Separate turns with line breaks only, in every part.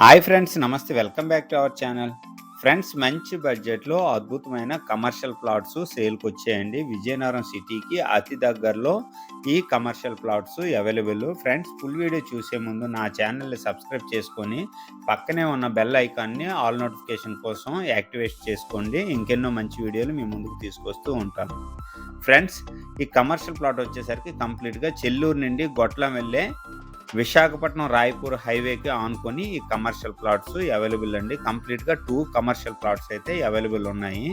Hi friends నమస్తే. Welcome back to our channel. Friends మంచి బడ్జెట్లో అద్భుతమైన కమర్షియల్ ప్లాట్స్ సేల్కి వచ్చాయండి విజయనగరం సిటీకి అతి దగ్గరలో ఈ commercial plots available. Friends full video చూసే ముందు నా ఛానల్ని సబ్స్క్రైబ్ చేసుకొని పక్కనే ఉన్న బెల్ ఐకాన్ని ఆల్ నోటిఫికేషన్ కోసం యాక్టివేట్ చేసుకోండి. ఇంకెన్నో మంచి వీడియోలు మీ ముందుకు తీసుకొస్తూ ఉంటాను ఫ్రెండ్స్ ఈ కమర్షియల్ ప్లాట్ వచ్చేసరికి కంప్లీట్గా చెల్లూరు నుండి గొట్లం వెళ్ళే విశాఖపట్నం రాయపూర్ హైవేకి ఆనుకొని ఈ కమర్షియల్ ప్లాట్స్ అవైలబుల్ అండి. కంప్లీట్గా టూ కమర్షియల్ ప్లాట్స్ అయితే అవైలబుల్ ఉన్నాయి.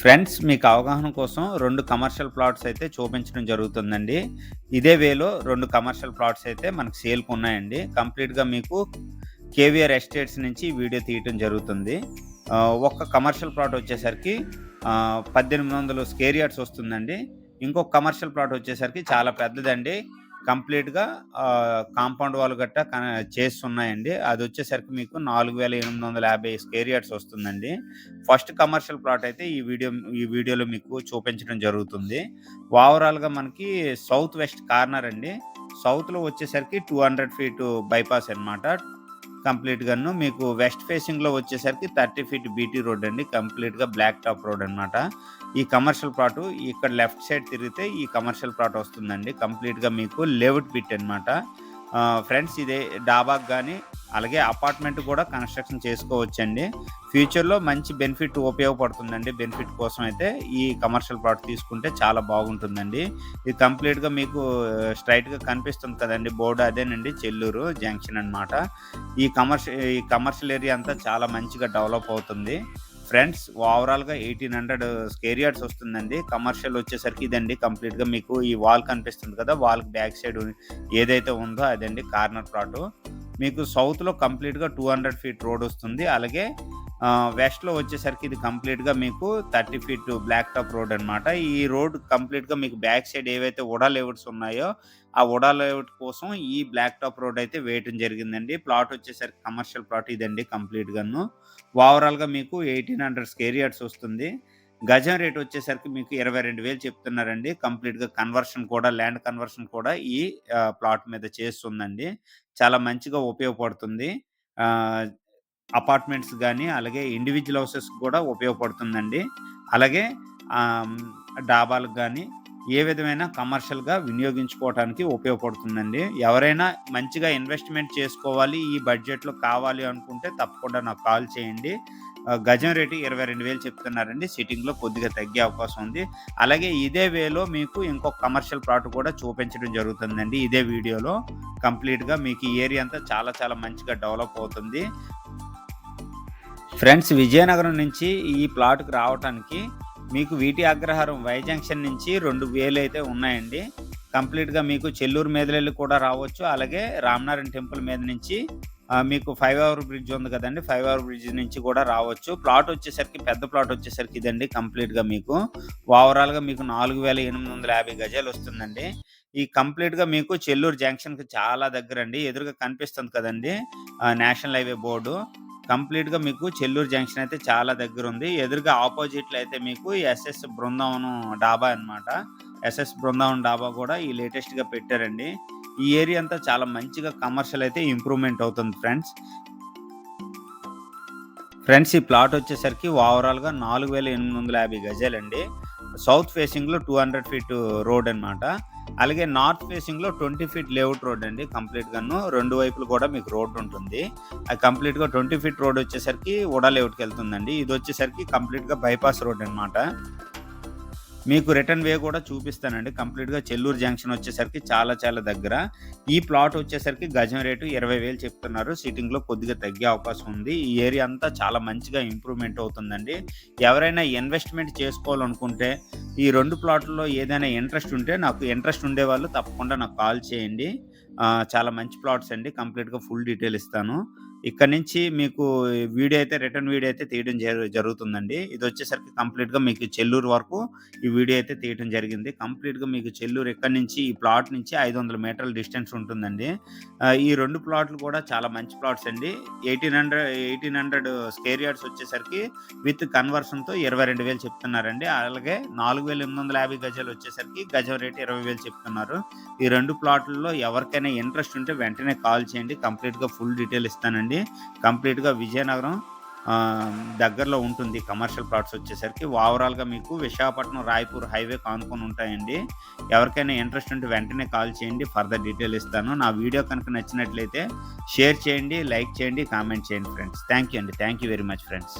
ఫ్రెండ్స్ మీకు అవగాహన కోసం రెండు కమర్షియల్ ప్లాట్స్ అయితే చూపించడం జరుగుతుందండి. ఇదే వేలో రెండు కమర్షియల్ ప్లాట్స్ అయితే మనకు సేల్కి ఉన్నాయండి. కంప్లీట్గా మీకు కేవీఆర్ ఎస్టేట్స్ నుంచి వీడియో తీయటం జరుగుతుంది. ఒక్క కమర్షియల్ ప్లాట్ వచ్చేసరికి పద్దెనిమిది వందలు స్కేర్ యార్డ్స్ వస్తుందండి. ఇంకొక కమర్షియల్ ప్లాట్ వచ్చేసరికి చాలా పెద్దదండి. కంప్లీట్గా కాంపౌండ్ వాల్ గట్ట కన- చేస్తున్నాయండి. అది వచ్చేసరికి మీకు నాలుగు వేల ఎనిమిది వందల యాభై స్కేర్ యార్డ్స్ వస్తుందండి. ఫస్ట్ కమర్షియల్ ప్లాట్ అయితే ఈ వీడియో ఈ వీడియోలో మీకు చూపించడం జరుగుతుంది. ఓవరాల్గా మనకి సౌత్ వెస్ట్ కార్నర్ అండి. సౌత్లో వచ్చేసరికి టూ హండ్రెడ్ ఫీట్ బైపాస్ అనమాట కంప్లీట్ గాను మీకు వెస్ట్ ఫేసింగ్లో వచ్చేసరికి థర్టీ ఫీట్ బీటీ రోడ్ అండి. కంప్లీట్గా బ్లాక్ టాప్ రోడ్ అనమాట ఈ కమర్షియల్ ప్లాట్ ఇక్కడ లెఫ్ట్ సైడ్ తిరిగితే ఈ కమర్షియల్ ప్లాట్ వస్తుందండి. కంప్లీట్గా మీకు లేఅవుట్ బిట్ అనమాట ఫ్రెండ్స్ ఇదే డాబాకి కానీ అలాగే అపార్ట్మెంట్ కూడా కన్స్ట్రక్షన్ చేసుకోవచ్చండి. ఫ్యూచర్లో మంచి బెనిఫిట్ ఉపయోగపడుతుందండి. బెనిఫిట్ కోసం అయితే ఈ కమర్షియల్ ప్లాట్ తీసుకుంటే చాలా బాగుంటుందండి. ఇది కంప్లీట్గా మీకు స్ట్రైట్గా కనిపిస్తుంది కదండి. బోర్డు అదేనండి చెల్లూరు జంక్షన్ అన్నమాట. ఈ కమర్షియల్ ఈ కమర్షియల్ ఏరియా అంతా చాలా మంచిగా డెవలప్ అవుతుంది. ఫ్రెండ్స్ ఓవరాల్గా ఎయిటీన్ హండ్రెడ్ స్కేర్ యార్డ్స్ వస్తుందండి. కమర్షియల్ వచ్చేసరికి ఇదండి కంప్లీట్గా మీకు ఈ వాల్ కనిపిస్తుంది కదా వాల్ బ్యాక్ సైడ్ ఏదైతే ఉందో అదండి కార్నర్ ప్లాట్. మీకు సౌత్లో కంప్లీట్గా టూ హండ్రెడ్ ఫీట్ రోడ్ వస్తుంది. అలాగే వెస్ట్లో వచ్చేసరికి ఇది కంప్లీట్గా మీకు thirty feet black top road అనమాట ఈ రోడ్ కంప్లీట్గా మీకు బ్యాక్ సైడ్ ఏవైతే ఉడా లేఅవుట్స్ ఉన్నాయో ఆ ఉడా లేఅవుట్ కోసం ఈ బ్లాక్ టాప్ రోడ్ అయితే వేయటం జరిగిందండి. ప్లాట్ వచ్చేసరికి కమర్షియల్ ప్లాట్ ఇదండి కంప్లీట్ గాను ఓవరాల్గా మీకు ఎయిటీన్ హండ్రెడ్ స్కేర్ యార్డ్స్ వస్తుంది. గజం రేట్ వచ్చేసరికి మీకు ఇరవై రెండు వేలు చెప్తున్నారండి. కంప్లీట్గా కన్వర్షన్ కూడా ల్యాండ్ కన్వర్షన్ కూడా ఈ ప్లాట్ మీద చేస్తుందండి. చాలా మంచిగా ఉపయోగపడుతుంది. అపార్ట్మెంట్స్ కానీ అలాగే ఇండివిజువల్ హౌసెస్ కూడా ఉపయోగపడుతుందండి. అలాగే డాబాలకు కానీ ఏ విధమైన కమర్షియల్గా వినియోగించుకోవడానికి ఉపయోగపడుతుందండి. ఎవరైనా మంచిగా ఇన్వెస్ట్మెంట్ చేసుకోవాలి ఈ బడ్జెట్లో కావాలి అనుకుంటే తప్పకుండా నాకు కాల్ చేయండి. గజం రేటు ఇరవై రెండు వేలు చెప్తున్నారండి. సిట్టింగ్లో కొద్దిగా తగ్గే అవకాశం ఉంది. అలాగే ఇదే వేలో మీకు ఇంకొక కమర్షియల్ ప్లాట్ కూడా చూపించడం జరుగుతుందండి. ఇదే వీడియోలో. కంప్లీట్గా మీకు ఈ ఏరియా అంతా చాలా చాలా మంచిగా డెవలప్ అవుతుంది. ఫ్రెండ్స్ విజయనగరం నుంచి ఈ ప్లాట్కి రావడానికి మీకు వీటి అగ్రహారం వై జంక్షన్ నుంచి రెండు వేలు అయితే ఉన్నాయండి. కంప్లీట్గా మీకు చెల్లూరు మీదలెళ్ళి కూడా రావచ్చు. అలాగే రామనారాయణ టెంపుల్ మీద నుంచి మీకు ఫైవ్ అవర్ బ్రిడ్జ్ ఉంది కదండి ఫైవ్ అవర్ బ్రిడ్జ్ నుంచి కూడా రావచ్చు. ప్లాట్ వచ్చేసరికి పెద్ద ప్లాట్ వచ్చేసరికి ఇదండి కంప్లీట్గా మీకు. ఓవరాల్గా మీకు నాలుగు వేల ఎనిమిది వందల యాభై గజాలు వస్తుందండి. ఈ కంప్లీట్గా మీకు చెల్లూరు జంక్షన్కి చాలా దగ్గర అండి ఎదురుగా కనిపిస్తుంది కదండి నేషనల్ హైవే బోర్డు. కంప్లీట్గా మీకు చెల్లూరు జంక్షన్ అయితే చాలా దగ్గర ఉంది ఎదురుగా ఆపోజిట్లో అయితే మీకు ఎస్ఎస్ బృందావనం డాబా అనమాట ఎస్ఎస్ బృందావనం డాబా కూడా ఈ లేటెస్ట్గా పెట్టారండి. ఈ ఏరియా అంతా చాలా మంచిగా కమర్షియల్ అయితే ఇంప్రూవ్మెంట్ అవుతుంది ఫ్రెండ్స్. ఫ్రెండ్స్ ఈ ప్లాట్ వచ్చేసరికి ఓవరాల్గా నాలుగు వేల ఎనిమిది వందల యాభై గజాలండి. సౌత్ ఫేసింగ్లో టూ హండ్రెడ్ ఫీట్ రోడ్ అన్నమాట. అలాగే నార్త్ ఫేసింగ్లో ట్వంటీ ఫీట్ లేఅవుట్ రోడ్ అండి కంప్లీట్ గాను. రెండు వైపులు కూడా మీకు రోడ్ ఉంటుంది. అది కంప్లీట్గా ట్వంటీ ఫీట్ రోడ్ వచ్చేసరికి ఉడా లేఅవుట్కి వెళ్తుందండి. ఇది వచ్చేసరికి కంప్లీట్గా బైపాస్ రోడ్ అన్నమాట. మీకు రిటర్న్ వే కూడా చూపిస్తానండి. కంప్లీట్గా చెల్లూరు జంక్షన్ వచ్చేసరికి చాలా చాలా దగ్గర. ఈ ప్లాట్ వచ్చేసరికి గజం రేటు ఇరవై వేలు చెప్తున్నారు. సిట్టింగ్లో కొద్దిగా తగ్గే అవకాశం ఉంది. ఈ ఏరియా అంతా చాలా మంచిగా ఇంప్రూవ్మెంట్ అవుతుందండి. ఎవరైనా ఇన్వెస్ట్మెంట్ చేసుకోవాలనుకుంటే ఈ రెండు ప్లాట్లలో ఏదైనా ఇంట్రెస్ట్ ఉంటే నాకు ఇంట్రెస్ట్ ఉండే వాళ్ళు తప్పకుండా నాకు కాల్ చేయండి. చాలా మంచి ప్లాట్స్ అండి. కంప్లీట్గా ఫుల్ డీటెయిల్ ఇస్తాను. ఇక్కడ నుంచి మీకు వీడియో అయితే రిటర్న్ వీడియో అయితే తీయడం జరుగుతుందండి జరుగుతుందండి. ఇదొచ్చేసరికి కంప్లీట్‌గా మీకు చెల్లూరు వరకు ఈ వీడియో అయితే తీయటం జరిగింది. కంప్లీట్‌గా మీకు చెల్లూరు ఇక్కడ నుంచి ఈ ప్లాట్ నుంచి 500 మీటర్ల డిస్టెన్స్ ఉంటుందండి. ఈ రెండు ప్లాట్లు కూడా చాలా మంచి ప్లాట్స్ అండి. Eighteen hundred eighteen hundred square yards వచ్చేసరికి విత్ కన్వర్షన్‌తో 22,000 చెప్తున్నారండి. అలాగే 4850 గజాలు వచ్చేసరికి గజం రేట్ 20,000 చెప్తున్నారు. ఈ రెండు ప్లాట్లలో ఎవరికైనా ఇంట్రెస్ట్ ఉంటే వెంటనే కాల్ చేయండి. కంప్లీట్‌గా ఫుల్ డీటెయిల్ ఇస్తానండి. కంప్లీట్‌గా విజయనగరం దగ్గరలో ఉంటుంది కమర్షియల్ ప్లాట్స్ వచ్చేసరికి. ఓవరాల్‌గా మీకు విశాఖపట్నం, రాయపూర్ హైవే కానుకొని ఉంటాయండి. ఎవరికైనా ఇంట్రెస్ట్ ఉంటే వెంటనే కాల్ చేయండి. ఫర్దర్ డీటెయిల్ ఇస్తాను. నా వీడియో కనుక నచ్చినట్లయితే షేర్ చేయండి, లైక్ చేయండి, కామెంట్ చేయండి ఫ్రెండ్స్. థ్యాంక్ యూ అండి. Thank you very much friends.